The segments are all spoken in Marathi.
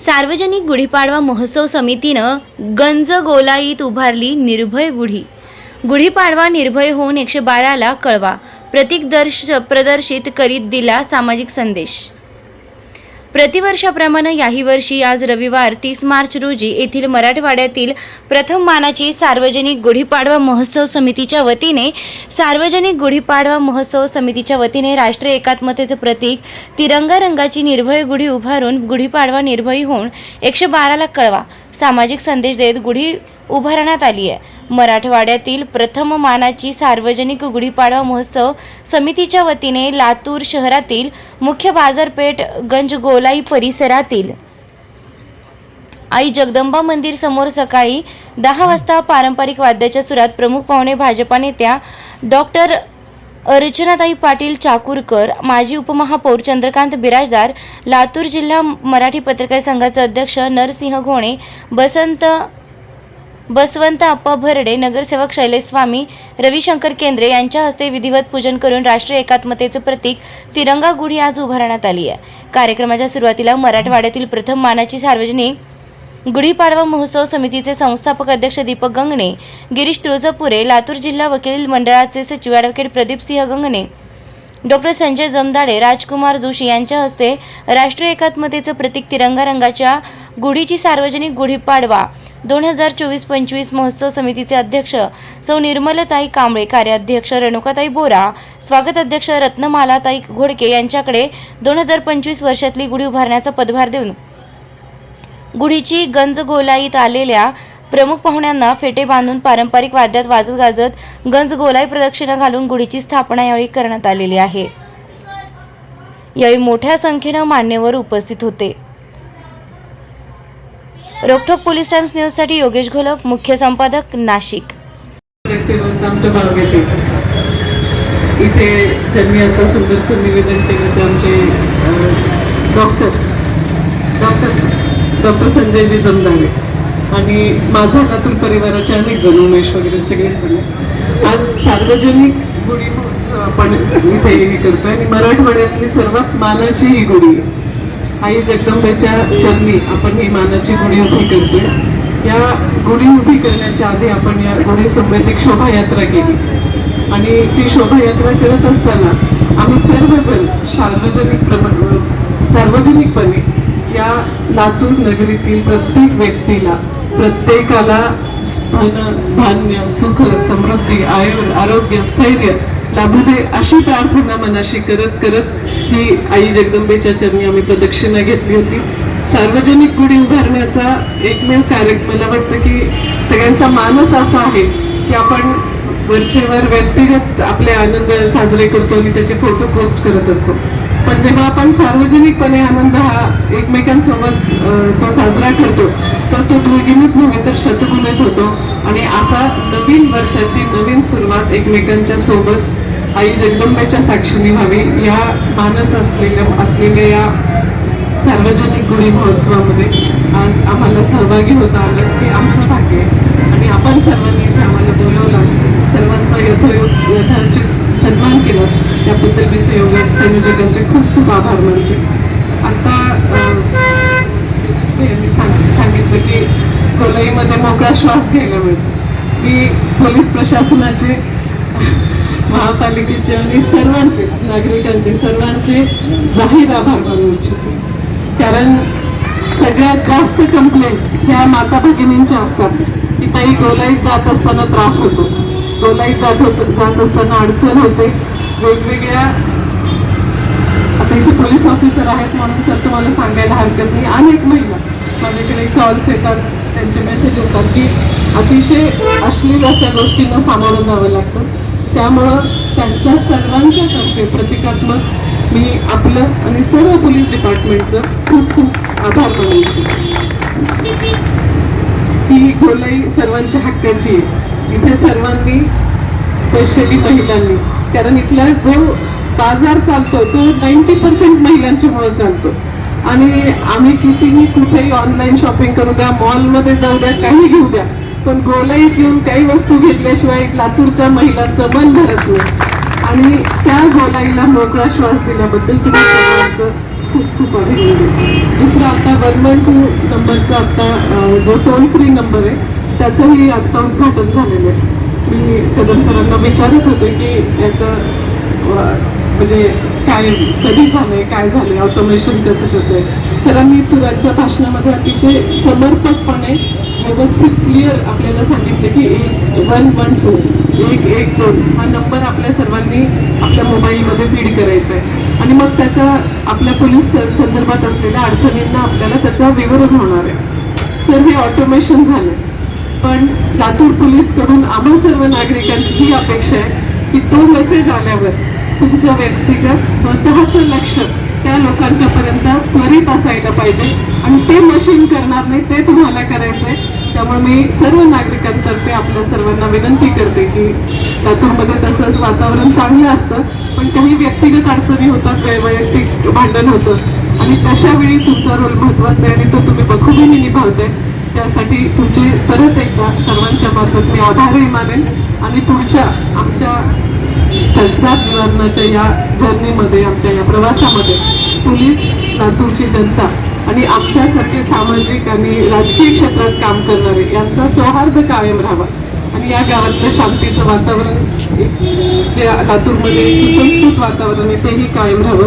सार्वजनिक गुढीपाडवा महोत्सव समितीनं गंज गोलाईत उभारली निर्भय गुढी. गुढीपाडवा निर्भय होऊन एकशे बाराला कळवा प्रतीक दर्श प्रदर्शित करीत दिला सामाजिक संदेश. प्रतिवर्षाप्रमाणे याही वर्षी आज रविवार तीस मार्च रोजी येथील मराठवाड्यातील प्रथम मानाची सार्वजनिक गुढीपाडवा महोत्सव समितीच्या वतीने सार्वजनिक गुढीपाडवा महोत्सव समितीच्या वतीने राष्ट्रीय एकात्मतेचे प्रतीक तिरंगा रंगाची निर्भय गुढी उभारून गुढीपाडवा निर्भयी होऊन एकशे बाराला कळवा. सामाजिक संदेश देत गुढी उभारण्यात आली आहे. मराठवाड्यातील प्रथम मानाची सार्वजनिक गुढीपाडवा महोत्सव समितीच्या वतीने लातूर शहरातील मुख्य बाजारपेठ गंजगोलाई परिसरातील आई जगदंबा मंदिर समोर सकाळी दहा वाजता पारंपरिक वाद्याच्या सुरात प्रमुख पाहुणे भाजपा नेत्या डॉक्टर अर्चनाताई पाटील चाकूरकर माजी उपमहापौर चंद्रकांत बिराजदार लातूर जिल्हा मराठी पत्रकार संघाचे अध्यक्ष नरसिंह घोणे बसंत बसवंत अप्पा भरडे नगरसेवक शैलेश स्वामी रविशंकर केंद्रे यांच्या हस्ते विधिवत पूजन करून राष्ट्रीय एकात्मतेचं प्रतीक तिरंगा गुढी आज उभारण्यात आली आहे. कार्यक्रमाच्या सुरुवातीला मराठवाड्यातील प्रथम मानाची सार्वजनिक गुढीपाडवा महोत्सव समितीचे संस्थापक अध्यक्ष दीपक गंगणे गिरीश तुळजापुरे लातूर जिल्हा वकील मंडळाचे सचिव ॲडव्होकेट प्रदीप सिंह गंगणे डॉक्टर संजय जमदाडे राजकुमार जोशी यांच्या हस्ते राष्ट्रीय एकात्मतेचं प्रतीक तिरंगा रंगाच्या गुढीची सार्वजनिक गुढीपाडवा दोन हजार चोवीस पंचवीस महोत्सव समितीचे अध्यक्ष सौ निर्मलताई कांबळे कार्याध्यक्ष रेणुकाताई बोरा स्वागत अध्यक्ष रत्नमालाताई घोडके यांच्याकडे दोन हजार पंचवीस वर्षातली गुढी उभारण्याचा पदभार देऊन गुढीची गंज गोलाईत आलेल्या प्रमुख पाहुण्यांना फेटे बांधून पारंपरिक वाद्यात वाजत गाजत गंज गोलाई प्रदक्षिणा घालून गुढीची स्थापना यावेळी करण्यात आलेली आहे. यावेळी मोठ्या संख्येनं मान्यवर उपस्थित होते. रोकठोक पोलीस टाइम्स न्यूजसाठी योगेश घोलप मुख्य संपादक नाशिक. इथे त्यांनी आता सुंदरसं निवेदन केलं ते आमचे doctor doctor doctor doctor Sanjayji Jamdare आणि माझा लातूर परिवाराचे अनेक जण उमेश वगैरे सगळे आज सार्वजनिक गुढी आपण इथे हे करतोय. आणि मराठवाड्यातली सर्वात मानाची ही गुढी आहे. आई जगदंबेच्या चरणी आपण ही मानाची गुढी उभी करतोय. या गुढी उभी करण्याच्या आधी आपण या गुढी संबंधित शोभायात्रा केली. आणि ती शोभायात्रा करत असताना आम्ही सर्वजण सार्वजनिक सार्वजनिकपणे या लातूर नगरीतील प्रत्येक व्यक्तीला प्रत्येकाला धन धान्य सुख समृद्धी आयु आरोग्य स्थैर्य लाभू दे अशी प्रार्थना मनाशी करत करत ही आई जगदंबेच्या चरणी आम्ही प्रदक्षिणा घेतली होती. सार्वजनिक गुढी उभारण्याचा एकमेव कार्यक्रम मला वाटतं की सगळ्यांचा मानस असा आहे की आपण वरचेवर व्यक्तिगत आपले आनंद साजरे करतो आणि त्याचे फोटो पोस्ट करत असतो. पण जेव्हा आपण सार्वजनिकपणे आनंद हा एकमेकांसोबत तो साजरा करतो तर तो द्विगुणित नव्हे तर शतगुणित होतो. आणि असा नवीन वर्षाची नवीन सुरुवात एकमेकांच्या सोबत आई जगदंबेच्या साक्षीने व्हावी. या मानस असलेल्या असलेल्या या सार्वजनिक गुढी महोत्सवामध्ये आज आम्हाला सहभागी होता आलं. हे आमचं भाग्य आहे. आणि आपण सर्वांनी इथे आम्हाला बोलवलं. सर्वांचा यथोयोग यथाचित सन्मान केला. त्याबद्दल मी सहयोग संयोजकांचे खूप खूप आभार मानते. आता यांनी सांग- सांगितलं की कोलईमध्ये मोकळा श्वास घ्यायला मिळतो. मी पोलीस प्रशासनाचे महापालिकेचे आणि सर्वांचे नागरिकांचे सर्वांचे जाहीर आभार मानू इच्छिते. कारण सगळ्यात जास्त कंप्लेंट ह्या माता भगिनींच्या असतात. की ताई गोलाईत जात असताना त्रास होतो. गोलाईत जात होत जात असताना अडचण होते. वेगवेगळ्या आता इथे पोलीस ऑफिसर आहेत म्हणून सर तुम्हाला सांगायला हरकत नाही. अनेक महिला माझ्याकडे कॉल्स येतात त्यांचे मेसेज येतात की अतिशय अश्लील अशा गोष्टींना सामोरं जावं लागतं. त्यामुळं त्यांच्या सर्वांच्या तर्फे प्रतिकात्मक मी आपलं आणि सर्व पोलीस डिपार्टमेंटचं खूप खूप आभार मानू इच्छितो ही गोलाई सर्वांच्या हक्काची आहे. इथे सर्वांनी स्पेशली महिलांनी कारण इथला जो बाजार चालतो तो नाईन्टी पर्सेंट महिलांच्यामुळे चालतो. आणि आम्ही कितीही कुठेही ऑनलाईन शॉपिंग करू द्या मॉलमध्ये जाऊ द्या काही घेऊ द्या पण गोलाईत येऊन काही वस्तू घेतल्याशिवाय लातूरच्या महिलांचं मन भरत नाही. आणि त्या गोलाईला मोकळा श्वास दिल्याबद्दल तुम्ही खूप खूप अभिनंदन. दुसरं आता वन वन टू नंबरचा आता जो टोल फ्री नंबर आहे त्याचंही आत्ता उद्घाटन झालेलं आहे. मी कदम सरांना विचारत होते की याचं म्हणजे काय कधी झालंय काय झालंय ऑटोमेशन कसं कसं आहे? सरांनी तुरांच्या भाषणामध्ये अतिशय समर्पकपणे व्यवस्थित क्लिअर आपल्याला सांगितलं की एक वन वन टू एक एक दोन हा नंबर आपल्या सर्वांनी आपल्या मोबाईलमध्ये फीड करायचा आहे. आणि मग त्याचा आपल्या पोलीस संदर्भात असलेल्या अडचणींना आपल्याला त्याचा विवरण होणार आहे. तर हे ऑटोमेशन झालं. पण लातूर पोलीसकडून आम्हा सर्व नागरिकांची ही अपेक्षा आहे की तो मेसेज आल्यावर तुमचं व्यक्तिगत स्वतःचं लक्ष त्या लोकांच्या पर्यंत त्वरित असायला पाहिजे. आणि ते मशीन करणार नाही ते तुम्हाला करायचं आहे त्यामुळे मी सर्व नागरिकांतर्फे आपल्या सर्वांना विनंती करते की लातूरमध्ये तसंच वातावरण चांगलं असतं पण काही व्यक्तिगत अडचणी होतात वैयक्तिक भांडण होतं. आणि तशा वेळी तुमचा रोल महत्त्वाचा आहे आणि तो तुम्ही बखुबीने निभावताय. त्यासाठी तुमचे परत एकदा सर्वांच्या मार्फत मी आभारही मानेन. आणि पुढच्या आमच्या संस्कार निवारणाच्या या जर्नीमध्ये आमच्या या प्रवासामध्ये पोलीस लातूरची जनता आणि आमच्यासारखे सामाजिक आणि राजकीय क्षेत्रात काम करणारे यांचा सौहार्द कायम राहावा. आणि या गावातलं शांतीचं वातावरण जे लातूरमध्ये सुसंस्कृत वातावरण आहे तेही कायम राहावं.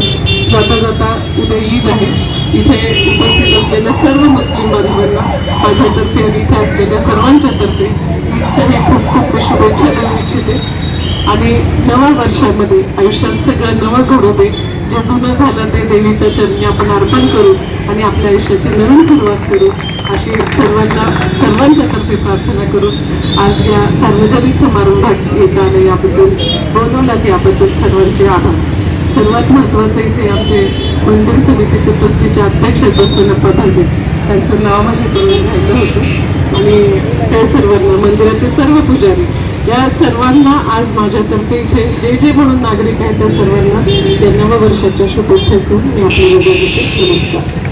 जाता जाता उद्या ईद आहे. इथे उपस्थित असलेल्या सर्व मुस्लिम बांधवांना माझ्यातर्फे आणि इथे असलेल्या सर्वांच्या तर्फे ईदच्या हे खूप खूप शुभेच्छा देऊ इच्छिते. आणि नव्या वर्षामध्ये आयुष्यात सगळं नवं घडू दे. जे जुनं झालं ते देवीच्या चरणी आपण अर्पण करू आणि आपल्या आयुष्याची नवीन सुरुवात करू. अशी सर्वांना सर्वांच्या तर्फे प्रार्थना करू. आज या सार्वजनिक समारंभात येत आले याबद्दल बोलवलं याबद्दल सर्वांचे आभार. सर्वात महत्त्वाचं इथे आमचे मंदिर समितीचे ट्रस्टीचे अध्यक्ष बसवनप्पा भांडे त्यांचं नाव माझ्याकडून घ्यायचं होतं. आणि त्या सर्वांना मंदिराचे सर्व पुजारी या सर्वांना आज माझ्यातर्फे इथे जे जे म्हणून नागरिक आहेत त्या सर्वांना त्या नववर्षाच्या शुभेच्छा देऊन मी आपल्याला नमस्कार.